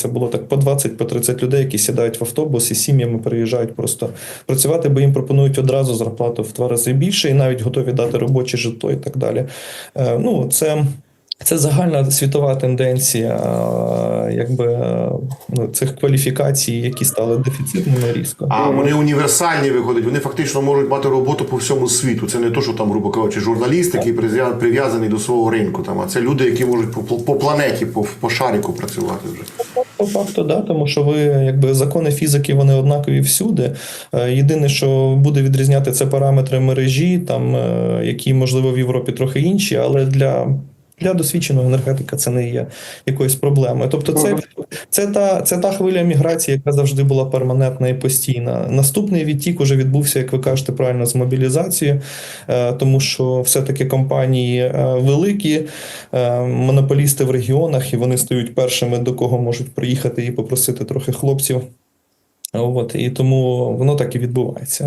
Це було так по 20 по 30 людей, які сідають в автобус і сім'ями приїжджають просто працювати, бо їм пропонують одразу зарплату в два рази більше і навіть готові дати робоче житло і так далі. Е, Ну, це. Це загальна світова тенденція, якби е, цих кваліфікацій, які стали дефіцитними різко. А вони універсальні виходять. Вони фактично можуть мати роботу по всьому світу. Це не то, що там, грубо кажучи, журналіст, який прив'я- прив'язаний до свого ринку. Там, а це люди, які можуть по, по планеті, по, по шарику працювати вже. По факту, да, тому що ви якби закони фізики вони однакові всюди. Е, Єдине, що буде відрізняти, це параметри мережі, там е, які можливо в Європі трохи інші, але для. Для досвідченого енергетика це не є якоюсь проблемою. Тобто, це, це, та, це та хвиля міграції, яка завжди була перманентна і постійна. Наступний відтік уже відбувся, як ви кажете, правильно з мобілізацією, е, тому що все-таки компанії е, великі, е, монополісти в регіонах, і вони стають першими, до кого можуть приїхати і попросити трохи хлопців. От і тому воно так і відбувається.